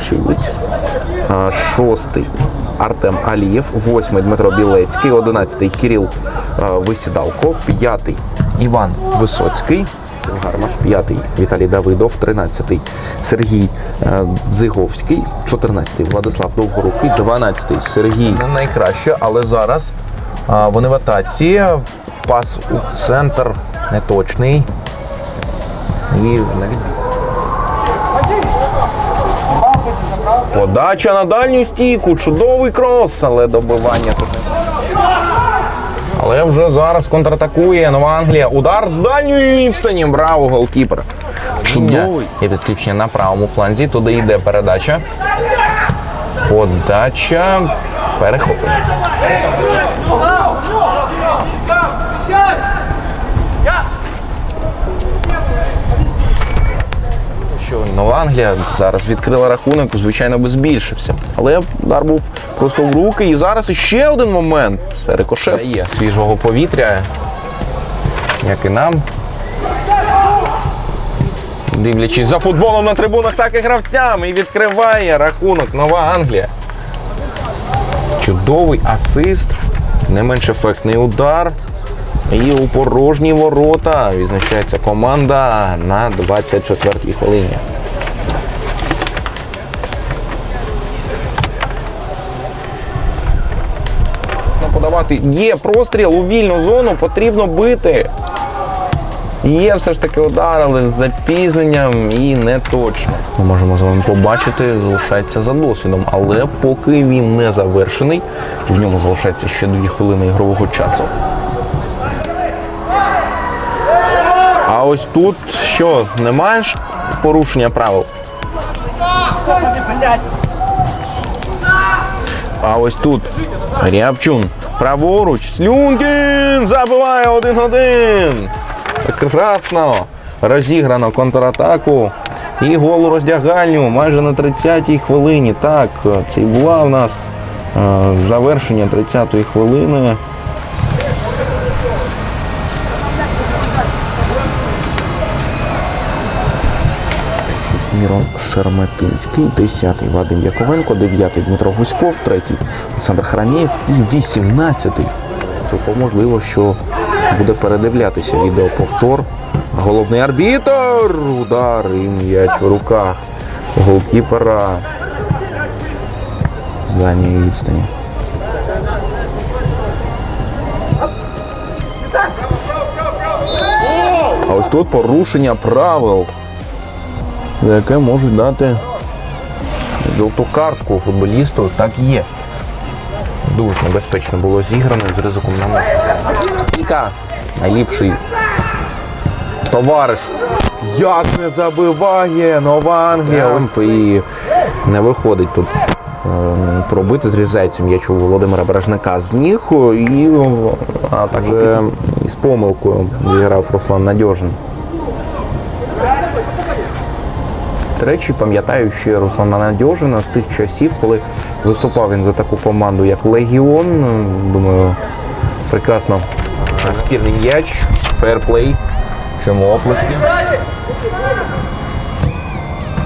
Мілошевіц. Е, Шостий Артем Алієв. Восьмий Дмитро Білецький. Одинадцятий Кирил е, Висідалко. П'ятий Іван Висоцький. Гармаш, п'ятий Віталій Давидов, тринадцятий Сергій Дзиговський, чотирнадцятий Владислав Довгорукий, дванадцятий Сергій. Не найкраще, але зараз а, вони в атаці. Пас у центр неточний. І навіть Подача на дальню стійку, чудовий крос, але добивання тут. Але вже зараз контратакує Нова Англія. Удар з дальньої відстані. Браво, голкіпер. Чудовий. Є підключення на правому фланзі. Туди йде передача. Подача. Перехоплення. Англія зараз відкрила рахунок, звичайно, би збільшився. Але удар був просто в руки. І зараз ще один момент. Рикошет є свіжого повітря, як і нам. Дивлячись за футболом на трибунах, так і гравцям. І відкриває рахунок Нова Англія. Чудовий асист, не менш ефектний удар. І у порожні ворота відзначається команда на 24-й хвилині. Подавати є простріл у вільну зону, потрібно бити. Є все ж таки удар, але з запізненням і не точно. Ми можемо з вами побачити, залишається за досвідом, але поки він не завершений, в ньому залишається ще 2 хвилини ігрового часу. А ось тут що, немає порушення правил? А ось тут Рябчун. Праворуч. Слюнкін забиває 1-1. Прекрасно. Розіграно контратаку. І гол у роздягальню майже на 30-й хвилині. Так, це і була у нас е, завершення 30-ї хвилини. Мірон Шерметинський, 10-й Вадим Яковенко, 9-й Дмитро Гуськов, 3-й Олександр Хранієв і 18-й. Цілком можливо, що буде передивлятися відеоповтор. Головний арбітр! Удар і м'яч в руках голкіпера з дальньої відстані. А ось тут порушення правил за яке можуть дати жовту картку футболісту. Так і є. Дуже небезпечно було зіграно з ризиком на Іка, найліпший товариш. Як не забиває Нова Англія. Ось і не виходить тут е, пробити, зрізається м'яч у Володимира Бережника з ніг. І а так вже з помилкою зіграв Руслан Надьожин. До речі, пам'ятаю ще Руслана Надьожина з тих часів, коли виступав він за таку команду, як Легіон. Думаю, прекрасно спірний м'яч, фейерплей. Чому оплески?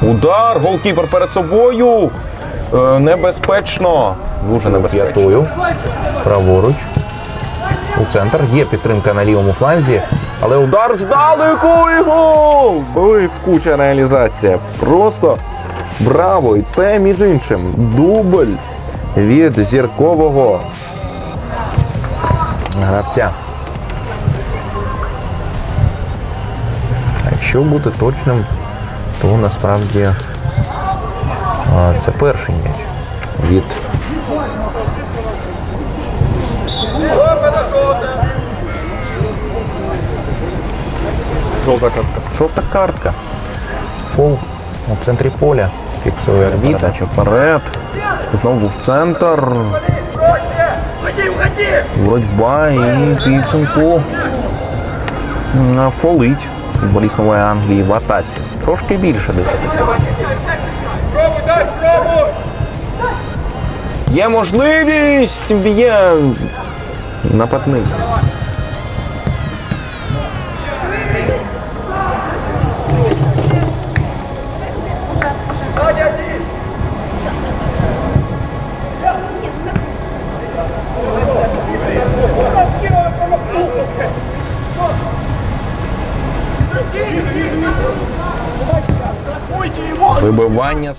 Удар! Голкіпер перед собою. Е, небезпечно. Дуже небезпечно. Праворуч. У центр. Є підтримка на лівому фланзі. Але удар здалеку і гол! Блискуча реалізація. Просто браво! І це, між іншим, дубль від зіркового гравця. Якщо бути точним, то насправді це перший м'яч від Жовта картка. Жовта картка. Фол у центрі поля. Фіксує арбітр. Передача вперед. Знову в центр. Боротьба і підсумку. м, Фолить. Футболіст Нової Англії в атаці. Трошки більше 10 Є можливість! Б'є нападник. Вибивання.